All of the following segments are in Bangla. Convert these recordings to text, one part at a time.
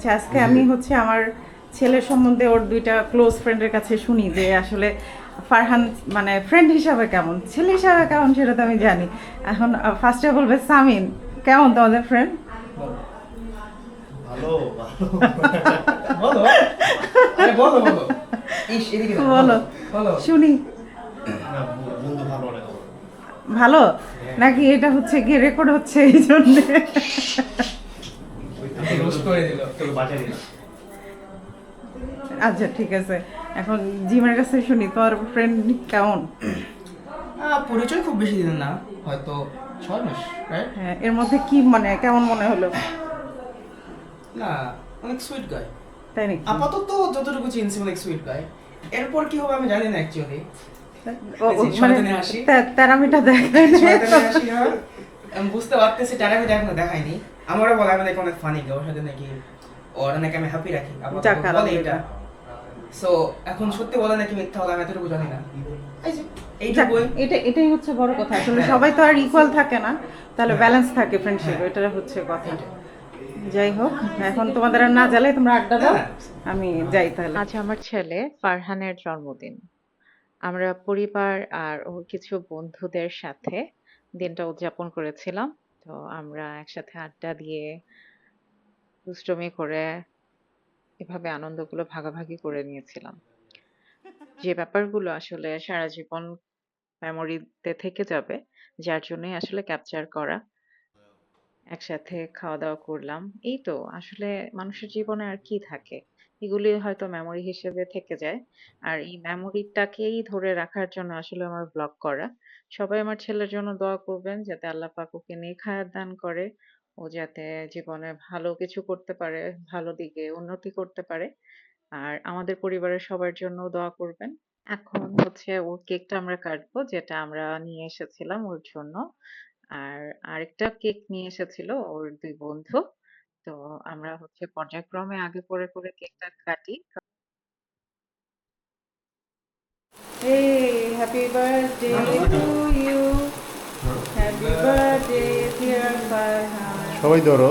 আচ্ছা আজকে আমি হচ্ছে আমার ছেলের সম্বন্ধে ওর দুইটা ক্লোজ ফ্রেন্ডের কাছে শুনি যে আসলে ফারহান মানে ফ্রেন্ড হিসাবে কেমন? ছেলে হিসাবে কেমন সেটা তো আমি জানি। এখন ফার্স্টে বলবে সামিন। কেমন তোমাদের ফ্রেন্ড ভালো বলো। বলো শুনি। ভালো। ভালো? নাকি এটা হচ্ছে কি রেকর্ড হচ্ছে এই জন্যে? করে দিল। তোকে বাঁচাই দিলাম। আচ্ছা ঠিক আছে। এখন জিমের কাছে শুনি তোমার ফ্রেন্ড কেমন? পরিচয় খুব বেশি দিন না হয়তো ছয় মাস রাইট হ্যাঁ এর মধ্যে কি মানে কেমন মনে হলো? না অনেক সুইট গায় তাই নাকি? আপাতত যতটুকু চিনছি অনেক সুইট গায় এরপর কি হবে আমি জানি না অ্যাকচুয়ালি জি, মানে দেখায় আমি বুঝতে পারতেছি তার আমি এখনও দেখাইনি আমারও বলা আমি নাকি অনেক ফানি ওর সাথে নাকি ওর নাকি আমি হ্যাপি রাখি। যাক, বলে এটা। সো এখন সত্যি বলে নাকি মিথ্যা বলে আমি এতটুকু জানি না। এটা এটাই হচ্ছে বড় কথা। আসলে সবাই তো আর ইকুয়াল থাকে না। তাহলে ব্যালেন্স থাকে ফ্রেন্ডশিপ এটা হচ্ছে কথা। যাই হোক এখন তোমাদের আর না জ্বালে তোমরা আড্ডা দাও। হ্যাঁ। আমি যাই তাহলে। আজ আমার ছেলে ফারহানের জন্মদিন। আমরা পরিবার আর ওর কিছু বন্ধুদের সাথে দিনটা উদযাপন করেছিলাম। তো আমরা একসাথে আড্ডা দিয়ে, দুষ্টমি করে এভাবে আনন্দগুলো ভাগাভাগি করে নিয়েছিলাম। যে ব্যাপারগুলো আসলে সারা জীবন মেমোরিতে থেকে যাবে, যার জন্যই আসলে ক্যাপচার করা। একসাথে খাওয়া দাওয়া করলাম। এই তো, আসলে মানুষের জীবনে আর কি থাকে? এগুলি হয়তো মেমোরি হিসেবে থেকে যায়। আর এই মেমোরিটাকেই ধরে রাখার জন্য আসলে আমার ব্লগ করা। সবাই আমার ছেলের জন্য দোয়া করবেন যাতে আল্লাহ পাক ওকে নেক হায়াত দান করে। ও যাতে জীবনে ভালো কিছু করতে পারে, ভালো দিকে উন্নতি করতে পারে। আর আমাদের পরিবারের সবার জন্য দোয়া করবেন। এখন হচ্ছে ওর কেকটা আমরা কাটবো, যেটা আমরা নিয়ে এসেছিলাম ওর জন্য। আর আরেকটা কেক নিয়ে এসেছিল ওর দুই বন্ধু। তো আমরা হচ্ছে পর্যায়ক্রমে আগে পরে করে কেকটা কাটি। Hey, happy birthday to you. Happy birthday, dear Farhan. সবাই ধরো।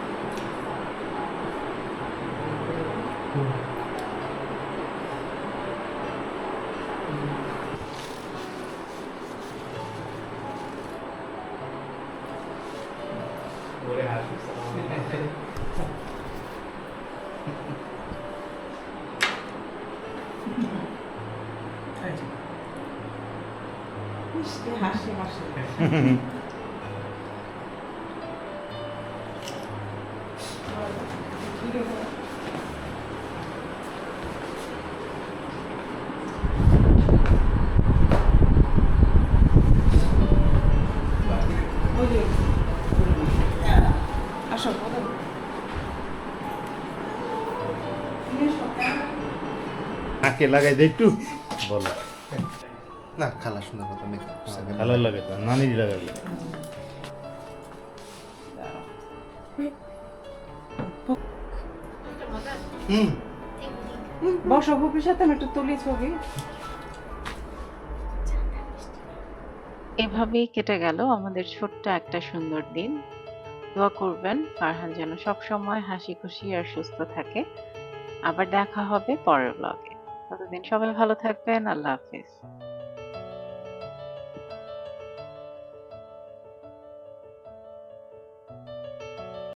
একটুখানি ছবি তুলে দাও। ইস, কি হাসি হাসি ওই নাকে লাগাই দে একটু। বলো। না খালা শোনা কথা মেকআপ ভালো লাগে তো হুম। বসো ভুপির সাথে আমি একটু তুলি ছবি। এভাবেই কেটে গেল আমাদের ছোট্ট একটা সুন্দর দিন। দোয়া করবেন ফারহান যেন সব সময় হাসি খুশি আর সুস্থ থাকে। আবার দেখা হবে পরের ব্লগে ততদিন সবাই ভালো থাকবেন আল্লাহ হাফিজ।